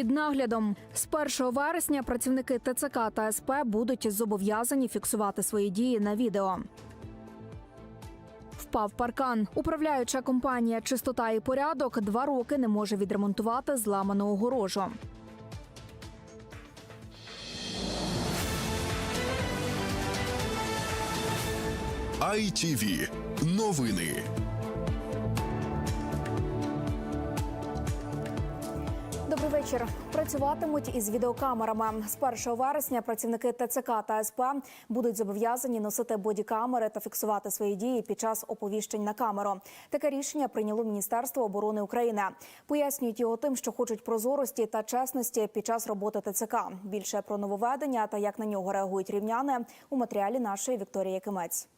під наглядом. З 1 вересня працівники ТЦК та СП будуть зобов'язані фіксувати свої дії на відео. Впав паркан. Управляюча компанія Чистота і порядок два роки не може відремонтувати зламану огорожу. ITV. Новини. Вечір. Працюватимуть із відеокамерами. З 1 вересня працівники ТЦК та СП будуть зобов'язані носити бодікамери та фіксувати свої дії під час оповіщень на камеру. Таке рішення прийняло Міністерство оборони України. Пояснюють його тим, що хочуть прозорості та чесності під час роботи ТЦК. Більше про нововведення та як на нього реагують рівняни у матеріалі нашої Вікторії Кимець.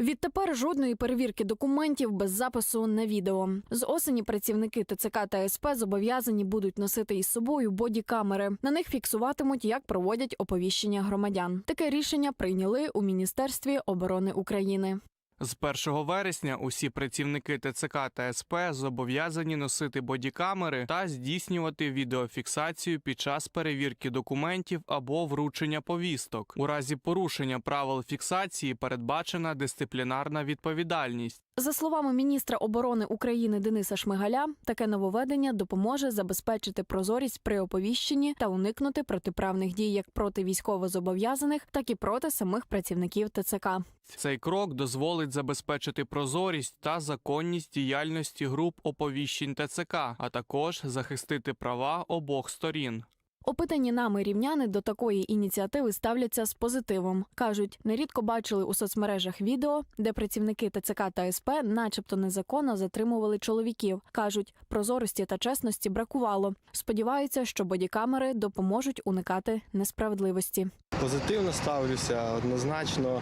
Відтепер жодної перевірки документів без запису на відео. З осені працівники ТЦК та СП зобов'язані будуть носити із собою бодікамери. На них фіксуватимуть, як проводять оповіщення громадян. Таке рішення прийняли у Міністерстві оборони України. З 1 вересня усі працівники ТЦК та СП зобов'язані носити бодікамери та здійснювати відеофіксацію під час перевірки документів або вручення повісток. У разі порушення правил фіксації передбачена дисциплінарна відповідальність. За словами міністра оборони України Дениса Шмигаля, таке нововведення допоможе забезпечити прозорість при оповіщенні та уникнути протиправних дій як проти військовозобов'язаних, так і проти самих працівників ТЦК. Цей крок дозволить забезпечити прозорість та законність діяльності груп оповіщень ТЦК, а також захистити права обох сторін. Опитані нами рівняни до такої ініціативи ставляться з позитивом. кажуть, нерідко бачили у соцмережах відео, де працівники ТЦК та СП, начебто незаконно затримували чоловіків. кажуть, прозорості та чесності бракувало. Сподіваються, що бодікамери допоможуть уникати несправедливості. Позитивно ставлюся однозначно,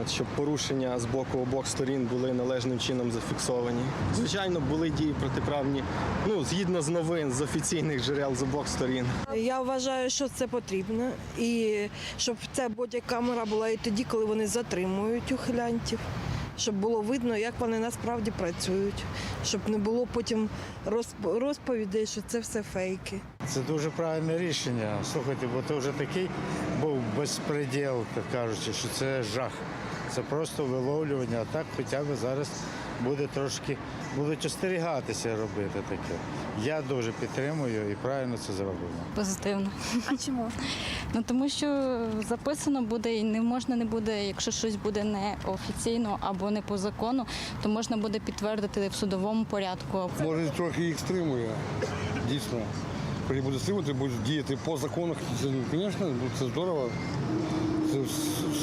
от, щоб порушення з боку обох сторін були належним чином зафіксовані. Звичайно, були дії протиправні, ну згідно з новин з офіційних джерел з обох сторін. Я вважаю, що це потрібно, і щоб ця бодікамера була і тоді, коли вони затримують ухилянтів, щоб було видно, як вони насправді працюють, щоб не було потім розп- розповідей, що це все фейки. Це дуже правильне рішення. Слухайте, бо це вже такий був безпреділ, так кажучи, що це жах. Це просто виловлювання, а так хоча б зараз буде трошки, будуть остерігатися робити таке. Я дуже підтримую і правильно це зроблено. Позитивно. А чому? Ну тому що записано буде і не можна не буде, якщо щось буде не офіційно або не по закону, то можна буде підтвердити в судовому порядку. Може трохи їх стримує. Дійсно. Коли буде стримувати, будуть діяти по законах. Це, звісно, це здорово. Це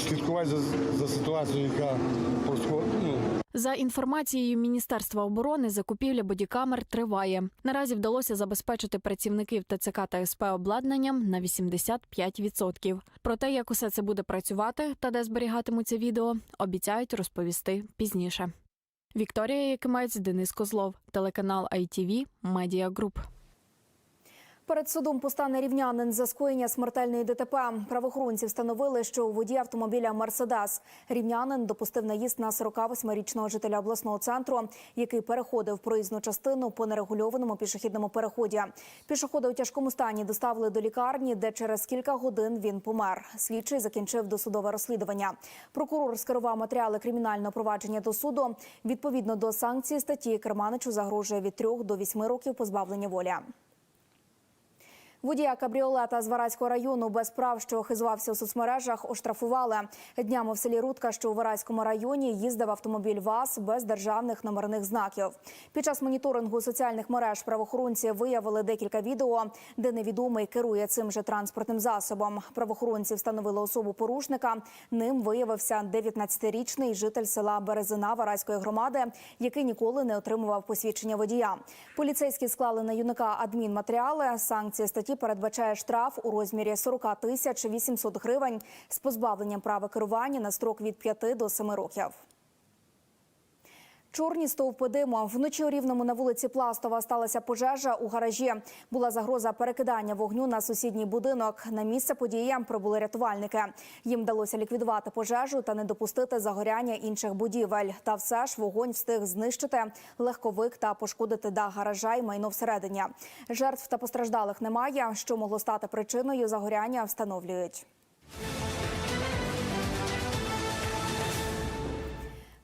слідкувати за, за ситуацією, яка. Ну, За інформацією Міністерства оборони, закупівля бодікамер триває. Наразі вдалося забезпечити працівників ТЦК та СП обладнанням на 85%. Про те, як усе це буде працювати та де зберігатимуться відео, обіцяють розповісти пізніше. Вікторія Якимець, Денис Козлов, телеканал ITV, Media Group. Перед судом постане рівнянин за скоєння смертельної ДТП. Правоохоронці встановили, що у воді автомобіля Мерседес рівнянин допустив наїзд на 48-річного жителя обласного центру, який переходив проїзну частину по нерегульованому пішохідному переході. Пішохода у тяжкому стані доставили до лікарні, де через кілька годин він помер. Слідчий закінчив досудове розслідування. Прокурор скерував матеріали кримінального провадження до суду. Відповідно до санкції статті Керманичу загрожує від 3 до 8 років позбавлення волі. Водія кабріолета з Вараського району без прав, що хизувався у соцмережах, оштрафували. Днями в селі Рудка, що у Вараському районі, їздив автомобіль ВАЗ без державних номерних знаків. Під час моніторингу соціальних мереж правоохоронці виявили декілька відео, де невідомий керує цим же транспортним засобом. Правоохоронці встановили особу порушника. Ним виявився 19-річний житель села Березина Вараської громади, який ніколи не отримував посвідчення водія. Поліцейські склали на юнака адмінматеріали. Санкція статті передбачає штраф у розмірі 40 тисяч 800 гривень з позбавленням права керування на строк від 5 до 7 років. Чорні стовпи диму. Вночі у рівному на вулиці Пластова сталася пожежа у гаражі. Була загроза перекидання вогню на сусідній будинок. На місце події прибули рятувальники. Їм вдалося ліквідувати пожежу та не допустити загоряння інших будівель. Та все ж вогонь встиг знищити легковик та пошкодити дах гаража й майно всередині. Жертв та постраждалих немає. Що могло стати причиною загоряння, встановлюють.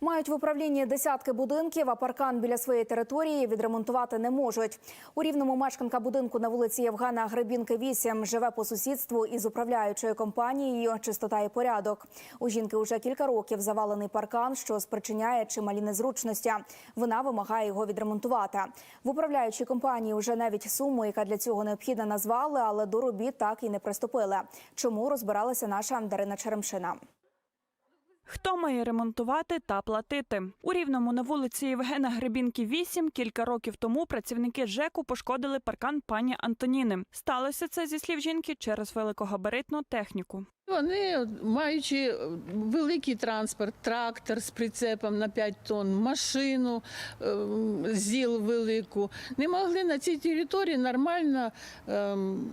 Мають в управлінні десятки будинків, а паркан біля своєї території відремонтувати не можуть. У рівному мешканка будинку на вулиці Євгена Гребінки 8 живе по сусідству із управляючою компанією Чистота і порядок. У жінки уже кілька років завалений паркан, що спричиняє чималі незручності. Вона вимагає його відремонтувати. В управляючій компанії вже навіть суму, яка для цього необхідна, назвали, але до робіт так і не приступили. Чому розбиралася наша Дарина Черемшина? Хто має ремонтувати та платити? У Рівному на вулиці Євгена Гребінки 8 кілька років тому працівники ЖЕКу пошкодили паркан пані Антоніни. Сталося це зі слів жінки через великогабаритну техніку. Вони, маючи великий транспорт, трактор з прицепом на 5 тонн, машину, ем, ЗІЛ велику, не могли на цій території нормально ем,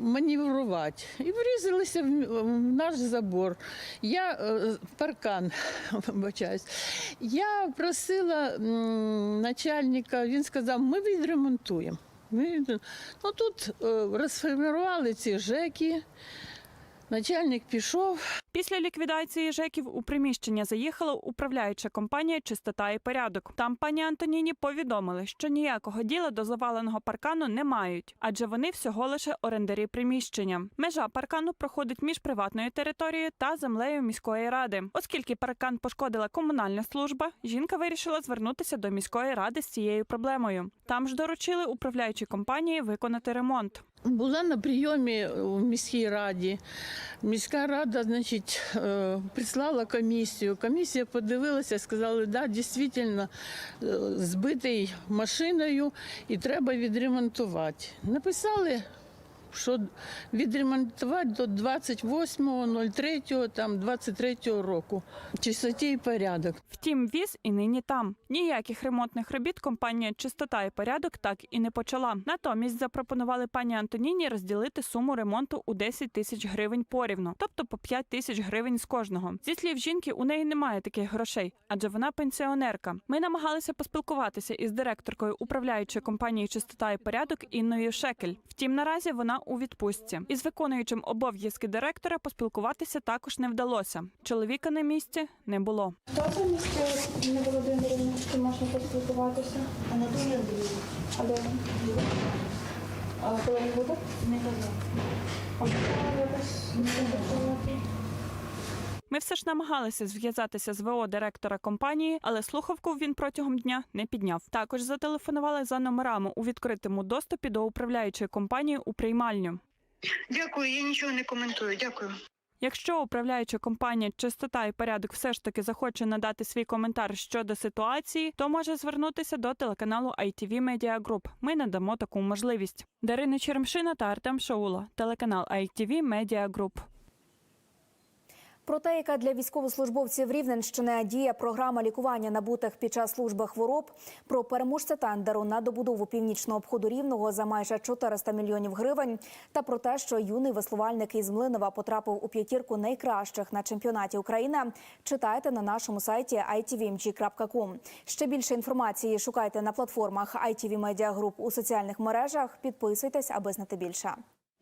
маневрувати. І врізалися в наш забор. Я е, паркан, вибачаюсь. Я просила начальника, він сказав, ми відремонтуємо. Ну, тут е, розформували ці ЖЕКи. Начальник пішов, Після ліквідації ЖЕКів у приміщення заїхала управляюча компанія Чистота і порядок. Там пані Антоніні повідомили, що ніякого діла до заваленого паркану не мають, адже вони всього лише орендарі приміщення. Межа паркану проходить між приватною територією та землею міської ради. Оскільки паркан пошкодила комунальна служба, жінка вирішила звернутися до міської ради з цією проблемою. Там ж доручили управляючій компанії виконати ремонт. Була на прийомі у міській раді. Міська рада, значить, е, прислала комісію. Комісія подивилася, сказали, да, дійсно е, збитий машиною і треба відремонтувати. Написали. Що відремонтувати до 28.03 там 23 року. Чистоті і порядок. Втім, віз і нині там. Ніяких ремонтних робіт компанія Чистота і порядок так і не почала. Натомість запропонували пані Антоніні розділити суму ремонту у 10 тисяч гривень порівну, тобто по 5 тисяч гривень з кожного. Зі слів жінки, у неї немає таких грошей, адже вона пенсіонерка. Ми намагалися поспілкуватися із директоркою управляючої компанії Чистота і порядок Інною Шекель. Втім, наразі вона у відпустці. Із виконуючим обов'язки директора поспілкуватися також не вдалося. Чоловіка на місці не було. Хто це місце не Володимирівна, що можна поспілкуватися? Анатолій дуже А де він? А коли він буде? Не казав. А якось не? Ми все ж намагалися зв'язатися з ВО директора компанії, але слухавку він протягом дня не підняв. Також зателефонували за номерами у відкритому доступі до управляючої компанії у приймальню. Дякую, я нічого не коментую. Дякую. Якщо управляюча компанія чистота і порядок все ж таки захоче надати свій коментар щодо ситуації, то може звернутися до телеканалу ITV Media Group. Ми надамо таку можливість. Дарина Черемшина та Артем Шаула, телеканал ITV Media Group. Про те, яка для військовослужбовців Рівненщини діє програма лікування набутих під час служби хвороб, про переможця тендеру на добудову північного обходу рівного за майже 400 мільйонів гривень, та про те, що юний веслувальник із Млинова потрапив у п'ятірку найкращих на чемпіонаті України. Читайте на нашому сайті itvmg.com. Ще більше інформації шукайте на платформах ITV Media Group у соціальних мережах. Підписуйтесь, аби знати більше.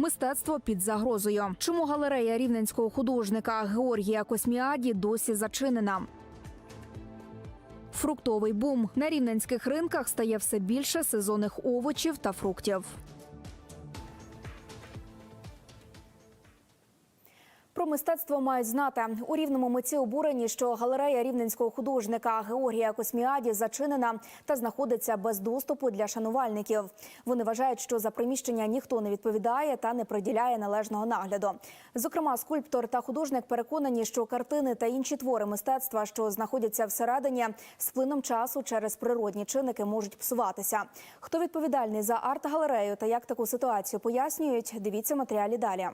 Мистецтво під загрозою. Чому галерея рівненського художника Георгія Косміаді досі зачинена? Фруктовий бум на рівненських ринках стає все більше сезонних овочів та фруктів. Про мистецтво мають знати у рівному митці обурені, що галерея рівненського художника Георгія Косміаді зачинена та знаходиться без доступу для шанувальників. Вони вважають, що за приміщення ніхто не відповідає та не приділяє належного нагляду. Зокрема, скульптор та художник переконані, що картини та інші твори мистецтва, що знаходяться всередині, з плином часу через природні чинники можуть псуватися. Хто відповідальний за арт-галерею та як таку ситуацію пояснюють, дивіться матеріалі далі.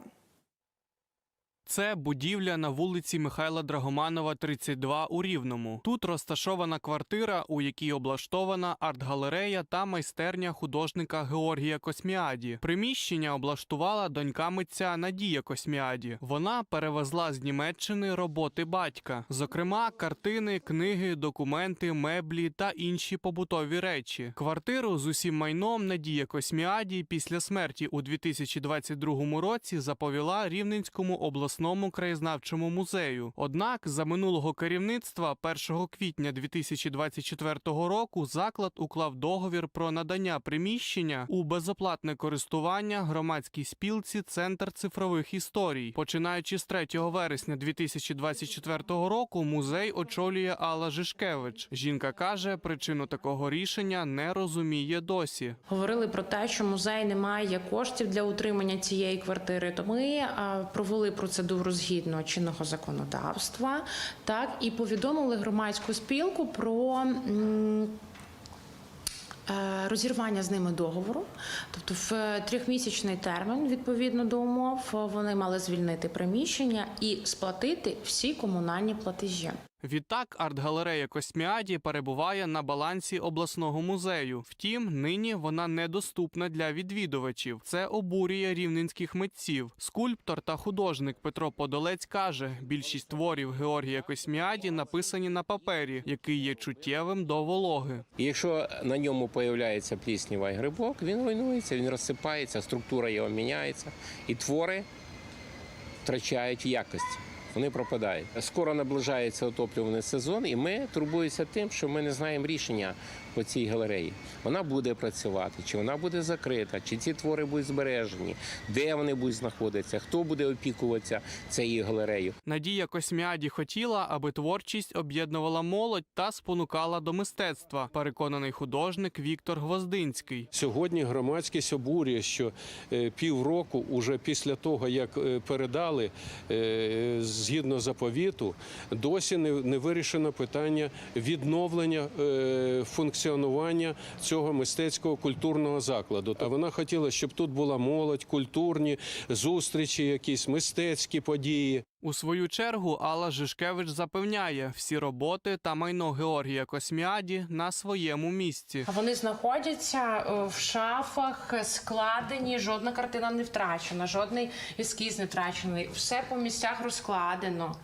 Це будівля на вулиці Михайла Драгоманова, 32 у Рівному. Тут розташована квартира, у якій облаштована арт-галерея та майстерня художника Георгія Косміаді. Приміщення облаштувала донька митця Надія Косміаді. Вона перевезла з Німеччини роботи батька, зокрема, картини, книги, документи, меблі та інші побутові речі. Квартиру з усім майном Надія Косміаді після смерті у 2022 році заповіла Рівненському обласному краєзнавчому музею. Однак за минулого керівництва 1 квітня 2024 року заклад уклав договір про надання приміщення у безоплатне користування громадській спілці Центр цифрових історій. Починаючи з 3 вересня 2024 року, музей очолює Алла Жишкевич. Жінка каже, причину такого рішення не розуміє досі. Говорили про те, що музей не має коштів для утримання цієї квартири. То ми провели процедуру згідно чинного законодавства, так і повідомили громадську спілку про. е, Розірвання з ними договору, тобто в трьохмісячний термін, відповідно до умов, вони мали звільнити приміщення і сплатити всі комунальні платежі. Відтак, арт-галерея Косміаді перебуває на балансі обласного музею. Втім, нині вона недоступна для відвідувачів. Це обурює рівненських митців. Скульптор та художник Петро Подолець каже: більшість творів Георгія Косміаді написані на папері, який є чуттєвим до вологи. Якщо на ньому появляється плісніва грибок, він руйнується, він розсипається, структура його міняється, і твори втрачають якості. Вони пропадають. Скоро наближається отоплюваний сезон, і ми турбуємося тим, що ми не знаємо рішення по цій галереї. Вона буде працювати, чи вона буде закрита, чи ці твори будуть збережені, де вони будуть знаходитися, хто буде опікуватися цією галереєю. Надія Косміаді хотіла, аби творчість об'єднувала молодь та спонукала до мистецтва. Переконаний художник Віктор Гвоздинський. Сьогодні громадськість обурює, що е, півроку, уже після того, як е, передали е, згідно заповіту, досі не, вирішено питання відновлення е, функціонування цього мистецького культурного закладу. А вона хотіла, щоб тут була молодь, культурні зустрічі, якісь мистецькі події. У свою чергу Алла Жишкевич запевняє, всі роботи та майно Георгія Косміаді на своєму місці. Вони знаходяться е, в шафах, складені. Жодна картина не втрачена, жодний ескіз не втрачений. Все по місцях розкладено.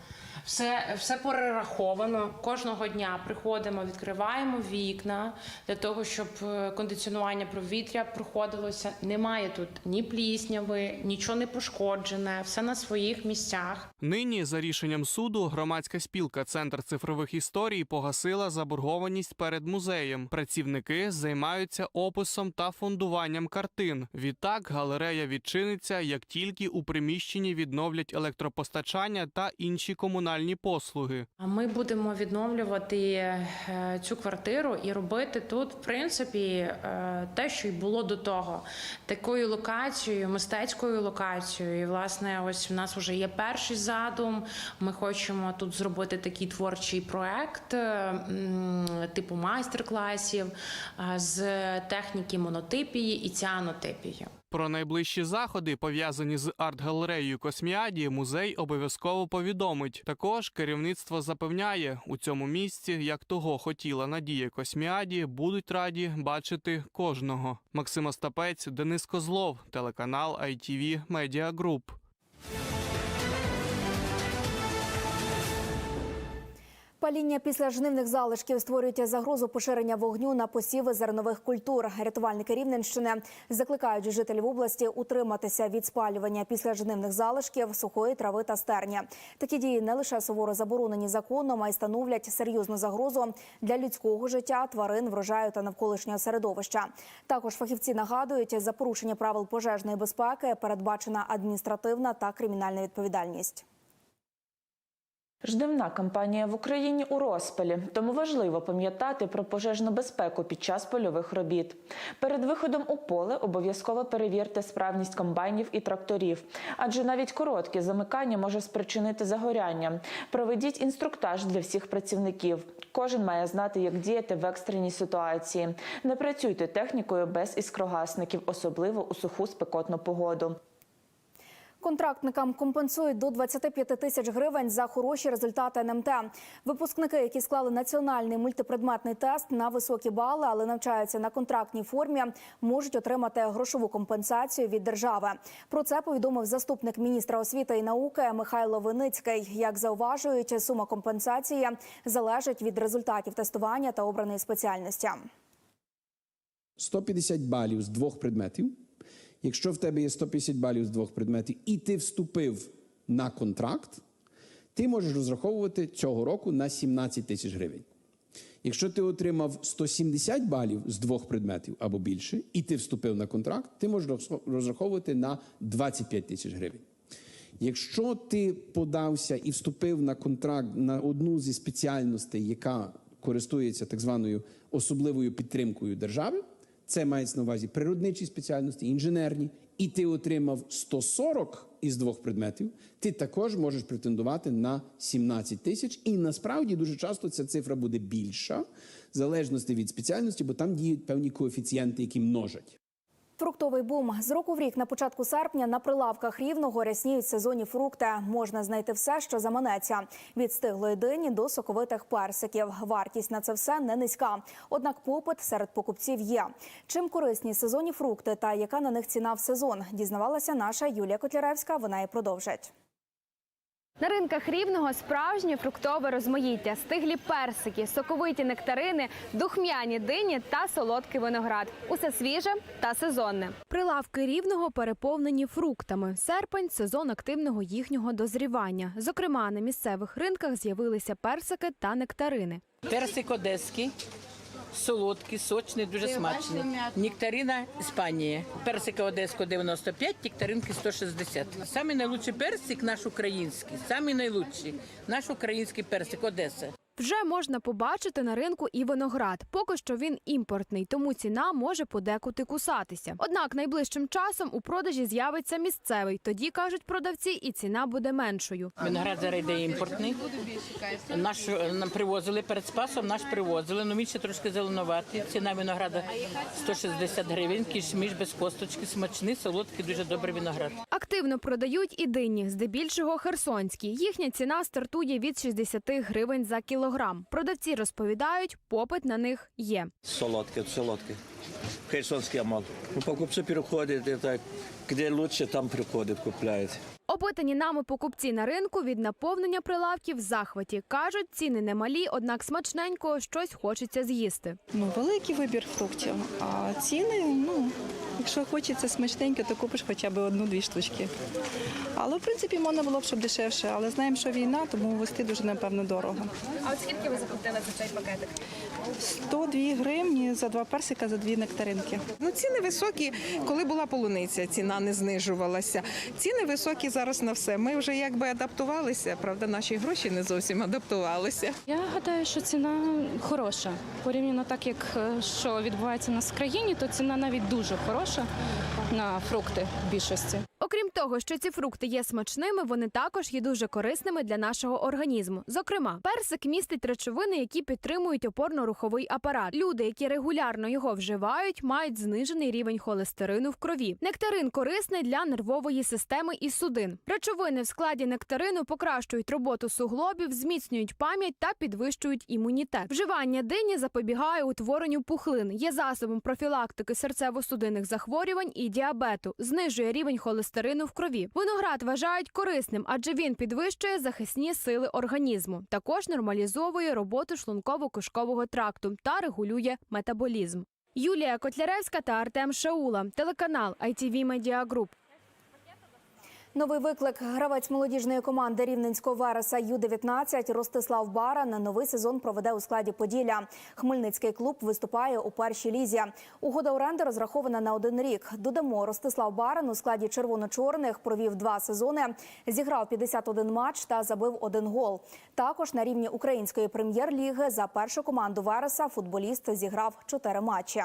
Все, все перераховано. Кожного дня приходимо, відкриваємо вікна для того, щоб е, кондиціонування повітря проходилося. Немає тут ні плісняви, нічого не пошкоджене, все на своїх місцях. Нині, за рішенням суду, громадська спілка Центр цифрових історій погасила заборгованість перед музеєм. Працівники займаються описом та фондуванням картин. Відтак галерея відчиниться, як тільки у приміщенні відновлять електропостачання та інші комунальні послуги. А ми будемо відновлювати е, цю квартиру і робити тут, в принципі, е, те, що й було до того, такою локацією, мистецькою локацією. І, власне, ось в нас вже є перший задум. Ми хочемо тут зробити такий творчий проект, е, типу майстер-класів з техніки монотипії і ціанотипії. Про найближчі заходи, пов'язані з арт-галереєю Косміаді, музей обов'язково повідомить. Також керівництво запевняє, у цьому місці, як того хотіла Надія Косміаді, будуть раді бачити кожного. Максим Остапець, Денис Козлов, телеканал ITV Media Group. Паління після жнивних залишків створюють загрозу поширення вогню на посіви зернових культур. Рятувальники Рівненщини закликають жителів області утриматися від спалювання після жнивних залишків сухої трави та стерня. Такі дії не лише суворо заборонені законом, а й становлять серйозну загрозу для людського життя, тварин, врожаю та навколишнього середовища. Також фахівці нагадують, за порушення правил пожежної безпеки передбачена адміністративна та кримінальна відповідальність. Жнивна кампанія в Україні у розпалі, тому важливо пам'ятати про пожежну безпеку під час польових робіт. Перед виходом у поле обов'язково перевірте справність комбайнів і тракторів, адже навіть коротке замикання може спричинити загоряння. Проведіть інструктаж для всіх працівників. Кожен має знати, як діяти в екстреній ситуації. Не працюйте технікою без іскрогасників, особливо у суху спекотну погоду. Контрактникам компенсують до 25 тисяч гривень за хороші результати НМТ. Випускники, які склали національний мультипредметний тест на високі бали, але навчаються на контрактній формі, можуть отримати грошову компенсацію від держави. Про це повідомив заступник міністра освіти і науки Михайло Виницький. Як зауважують, сума компенсації залежить від результатів тестування та обраної спеціальності. 150 балів з двох предметів. Якщо в тебе є 150 балів з двох предметів, і ти вступив на контракт, ти можеш розраховувати цього року на 17 тисяч гривень. Якщо ти отримав 170 балів з двох предметів або більше, і ти вступив на контракт, ти можеш розраховувати на 25 тисяч гривень. Якщо ти подався і вступив на контракт на одну зі спеціальностей, яка користується так званою особливою підтримкою держави, це мається на увазі природничі спеціальності, інженерні, і ти отримав 140 із двох предметів, ти також можеш претендувати на 17 тисяч. І насправді дуже часто ця цифра буде більша, в залежності від спеціальності, бо там діють певні коефіцієнти, які множать. Фруктовий бум з року в рік на початку серпня на прилавках рівного рясніють сезонні фрукти. Можна знайти все, що заманеться від стиглої дині до соковитих персиків. Вартість на це все не низька. Однак попит серед покупців є. Чим корисні сезонні фрукти та яка на них ціна в сезон, дізнавалася наша Юлія Котляревська. Вона і продовжить. На ринках рівного справжнє фруктове розмаїття, стиглі персики, соковиті нектарини, духмяні дині та солодкий виноград. Усе свіже та сезонне. Прилавки рівного переповнені фруктами. Серпень сезон активного їхнього дозрівання. Зокрема, на місцевих ринках з'явилися персики та нектарини. Персик одеський, солодкий, сочний, дуже смачний. Нектарина Іспанія. Персика одеського 95, нектаринки 160. Самий найлучший персик наш український, самий найлучший. Наш український персик Одеса. Вже можна побачити на ринку і виноград. Поки що він імпортний, тому ціна може подекуди кусатися. Однак найближчим часом у продажі з'явиться місцевий. Тоді кажуть продавці, і ціна буде меншою. Виноград зараз йде імпортний. Наш е, нам привозили перед спасом, наш привозили. Ну він ще трошки зеленуватий. Ціна винограда 160 гривень. Кішміш без косточки, смачний, солодкий, дуже добрий виноград. Активно продають і дині, здебільшого херсонські. Їхня ціна стартує від 60 гривень за кілограм. Продавці розповідають, попит на них є. Солодке, солодке. Херсонський амал. Ну, приходять, де, так, де краще, там приходять, купляют. Опитані нами покупці на ринку від наповнення прилавків в захваті. Кажуть, ціни немалі, однак смачненького щось хочеться з'їсти. Ну, великий вибір фруктів. А ціни, ну, якщо хочеться смачненько, то купиш хоча б одну-дві штучки. Але в принципі можна було б, щоб дешевше. Але знаємо, що війна, тому вести дуже напевно дорого. А от скільки ви заплатили за цей пакетик? 102 гривні за два персика, за дві нектаринки. Ну, ціни високі, коли була полуниця, ціна не знижувалася. Ціни високі зараз на все. Ми вже якби адаптувалися, правда, наші гроші не зовсім адаптувалися. Я гадаю, що ціна хороша. Порівняно так, як е, що відбувається у нас в країні, то ціна навіть дуже хороша на фрукти в більшості. Окрім того, що ці фрукти є смачними, вони також є дуже корисними для нашого організму. Зокрема, персик містить речовини, які підтримують опорно-руховий апарат. Люди, які регулярно його вживають, мають знижений рівень холестерину в крові. Нектарин корисний для нервової системи і судин. Речовини в складі нектарину покращують роботу суглобів, зміцнюють пам'ять та підвищують імунітет. Вживання дині запобігає утворенню пухлин, є засобом профілактики серцево-судинних захворювань і діабету, знижує рівень холестерину в крові. Виноград вважають корисним, адже він підвищує захисні сили організму. Також нормалізовує роботу шлунково-кишкового тракту та регулює метаболізм. Юлія Котляревська та Артем Шаула, телеканал ITV Media Group. Новий виклик гравець молодіжної команди рівненського вереса Ю-19 Ростислав Баран новий сезон проведе у складі Поділля. Хмельницький клуб виступає у першій лізі. Угода оренди розрахована на один рік. Додамо, Ростислав Баран у складі червоно-чорних провів два сезони, зіграв 51 матч та забив один гол. Також на рівні української прем'єр-ліги за першу команду Вереса футболіст зіграв чотири матчі.